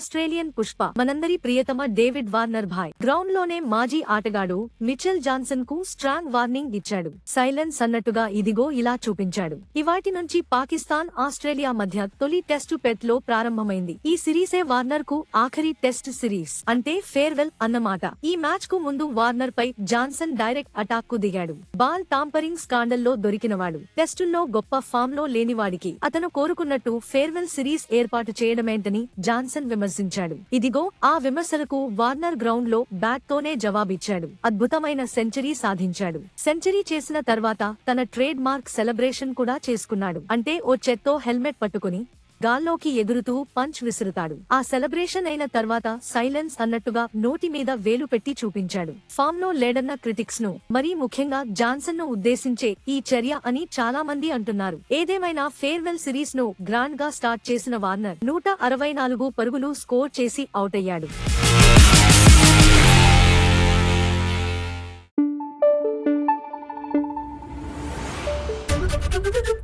Australian Pushpa. మనందరి ప్రియతమ David Warner భాయ్. గ్రౌండ్లోనే మాజీ ఆటగాడు మిచెల్ జాన్సన్కు స్ట్రాంగ్ వార్నింగ్ ఇచ్చాడు. సైలెన్స్ అన్నట్టుగా ఇదిగో ఇలా చూపించాడు. ఇవాటి నుంచి పాకిస్తాన్ ఆస్ట్రేలియా మధ్య తొలి టెస్టు పెట్లో ప్రారంభమైంది. ఈ సిరీసే వార్నర్కు ఆఖరి టెస్ట్ సిరీస్. అంటే ఫేర్వెల్ అన్నమాట. ఈ మ్యాచ్కు ముందు వార్నర్ పై జాన్సన్ డైరెక్ట్ అటాక్కు దిగాడు. బాల్ టాంపరింగ్ స్కాండల్లో దొరికినవాడు. టెస్టుల్లో గొప్ప ఫామ్లో లేనివాడికి. అతను కోరుకున్నట్టు ఫేర్వెల్ సిరీస్ ఏర్పాటు చేయడమేంటని జాన్సన్ విమర్శించాడు ఇదిగో ఆ విమర్శలకు వార్నర్ గ్రౌండ్లో బ్యాట్ తోనే జవాబిచ్చాడు. అద్భుతమైన సెంచరీ సాధించాడు. సెంచరీ చేసిన తర్వాత తన ట్రేడ్ మార్క్ సెలబ్రేషన్ కూడా చేసుకున్నాడు. అంటే ఓ చెత్తో హెల్మెట్ పట్టుకుని గాల్లోకి ఎగురుతూ పంచ్ విసురుతాడు. ఆ సెలబ్రేషన్ అయిన తర్వాత సైలెన్స్ అన్నట్టుగా నోటి మీద వేలు పెట్టి చూపించాడు. ఫామ్లో లేడన్న క్రిటిక్స్ను మరీ ముఖ్యంగా జాన్సన్ను ఉద్దేశించే ఈ చర్య అని చాలా మంది అంటున్నారు. ఏదేమైనా ఫేర్వెల్ సిరీస్ను గ్రాండ్గా స్టార్ట్ చేసిన వార్నర్ నూట అరవై నాలుగు పరుగులు స్కోర్ చేసి అవుట్ అయ్యాడు Thank you.